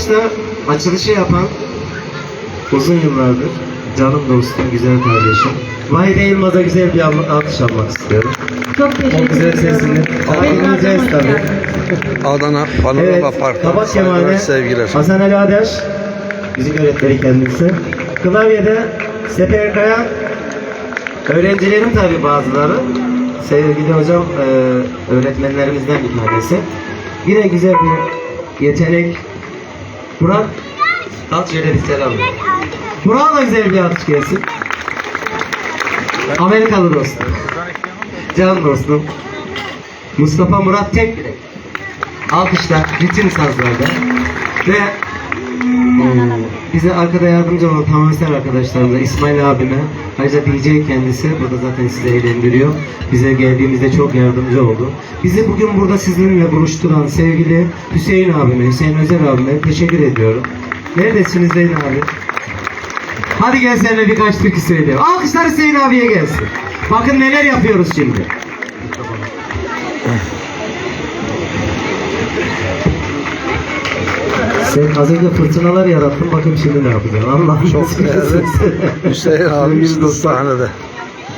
başta açılışı yapan uzun yıllardır canım dostum, güzel kardeşim. Vahide Yılmaz'a güzel bir al- alkış almak istiyorum. Çok teşekkür O güzel sesini dinleyeceğiz tabii. Adana Panorama Evet, Park'tan Kabak saygılar, Kemal'e sevgiler. Hasan Ali Adaş, müzik öğretmeni kendisi. Klavyede Sefer Kaya, öğrencilerim tabii bazıları. Sevgili hocam, e, öğretmenlerimizden bir tanesi. Yine güzel bir yetenek. Burak, al şöyle bir selam. Burak'a da güzel bir alkış gelsin. Amerikalı dostum. Can dostum. Mustafa Murat Tekdirek. Alkışlar bütün sazlarda. Ve eee, bize arkada yardımcı olan tamamen arkadaşlarımıza, İsmail abime, ayrıca DJ kendisi, burada zaten sizi eğlendiriyor. Bize geldiğimizde çok yardımcı oldu. Bizi bugün burada sizinle buluşturan sevgili Hüseyin abime, Hüseyin Özer abime teşekkür ediyorum. Neredesiniz Zeyn abi? Hadi gel seninle birkaç türkü söyleyelim. Alkışlar Hüseyin abiye gelsin. Bakın neler yapıyoruz şimdi. Sen az önce fırtınalar yarattın bakın şimdi ne yapacaksın Allah Çok değerli Hüseyin abimiz sahnede.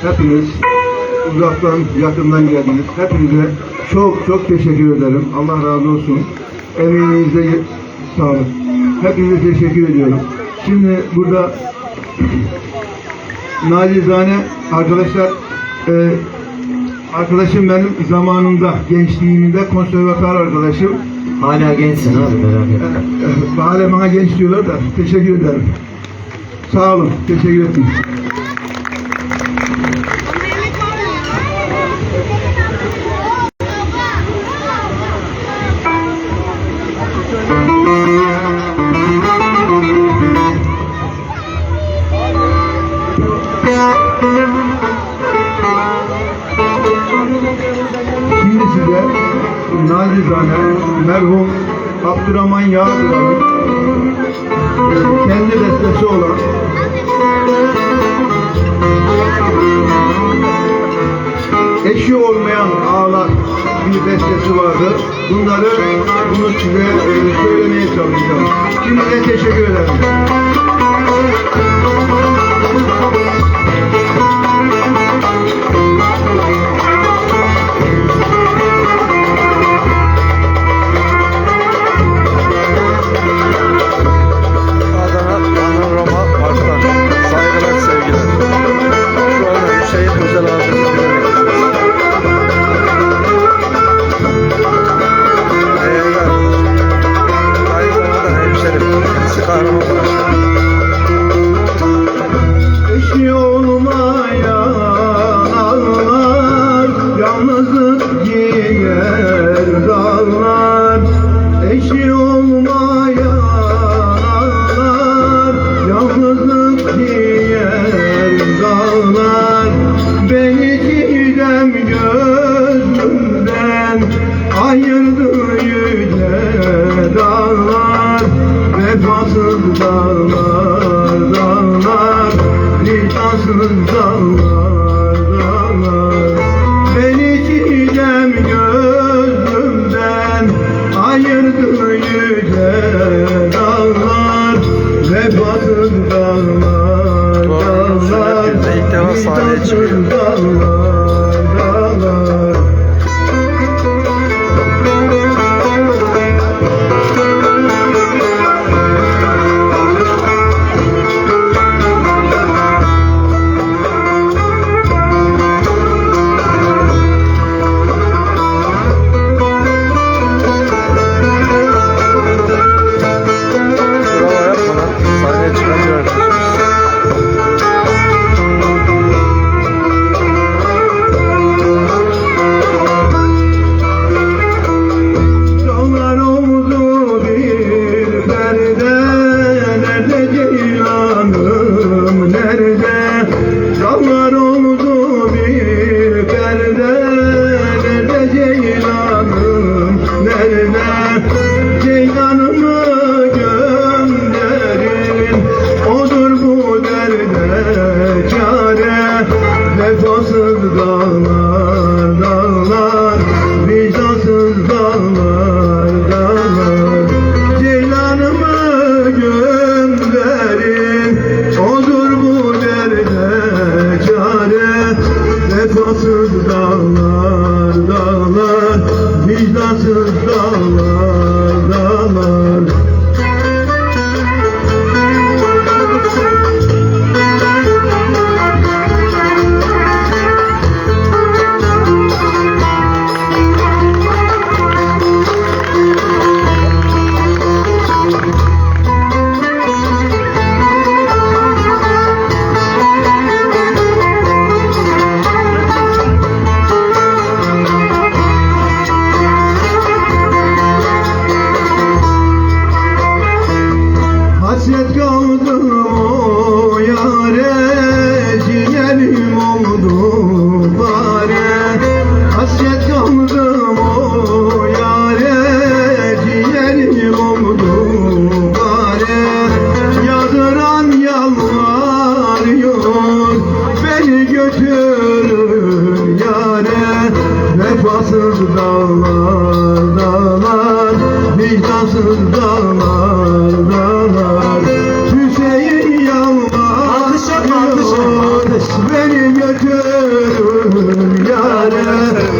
Hepiniz uzaktan yakından geldiniz. Hepinize çok çok teşekkür ederim. Allah razı olsun. Emeğinize sağlık. Hepinize teşekkür ediyorum. Şimdi burada nacizane arkadaşlar e, arkadaşım benim zamanında gençliğimde konservatuar arkadaşım. Hala gençsin abi merak etme. Hala bana genç diyorlar da teşekkür ederim. Sağ olun. Teşekkür ederim. Bestesi vardı. Bunları bunu size e, söylemeye çalışacağım. Şimdi de teşekkür ederim. turn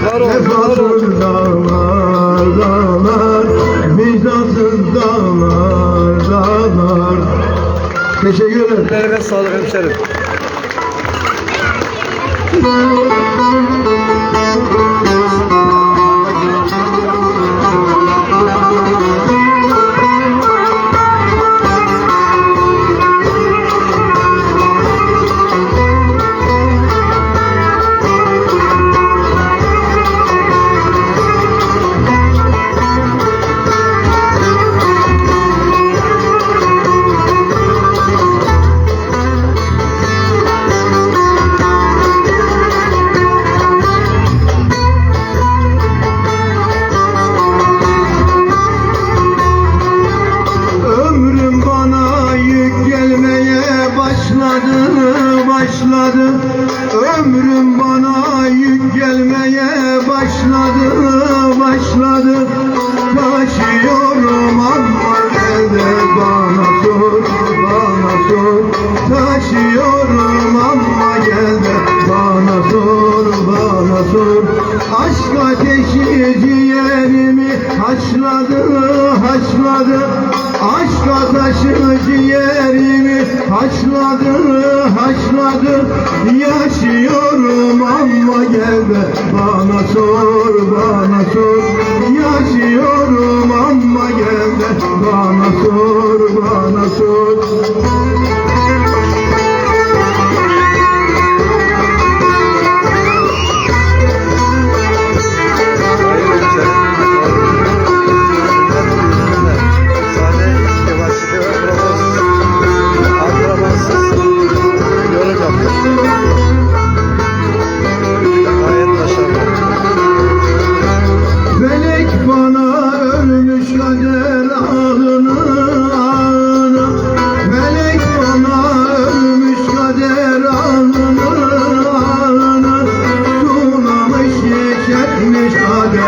Var ol. Vefasız dağlar dağlar Vicdansız dağlar dağlar Teşekkür ederim. Ellerine sağlık hemşerim. başladı. Ömrüm bana yük gelmeye başladı, başladı. Taşıyorum ama elde bana sor, bana sor. Taşıyorum ama gelde bana sor, bana sor. Aşk ateşi ciğerimi haşladı, haşladı. Aşk ateşi ciğerimi haşladı, haşladı. Yaşıyorum ama gel de bana sor, bana sor. Yaşıyorum ama gel de bana sor,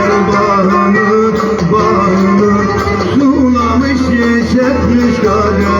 bağını bağını Sulamış yeşertmiş kader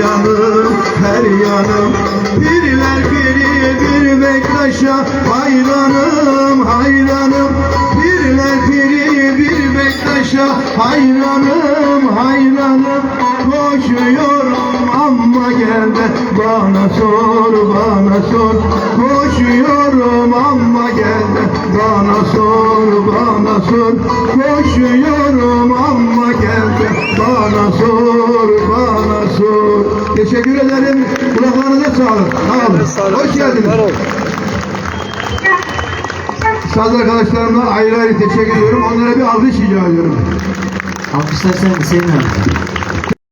yanım her yanım Biriler biri bir Bektaş'a hayranım hayranım. Biriler biri bir Bektaş'a hayranım hayranım. Koşuyorum ama gel de bana sor bana sor. Koşuyorum ama gel de bana sor bana Teşekkür ederim kulaklarınıza sağlık Sağ olun. Hoş geldiniz. Saz arkadaşlarıma ayrı ayrı teşekkür ediyorum. Onlara bir alkış rica ediyorum. Alkışlar sen senin abi.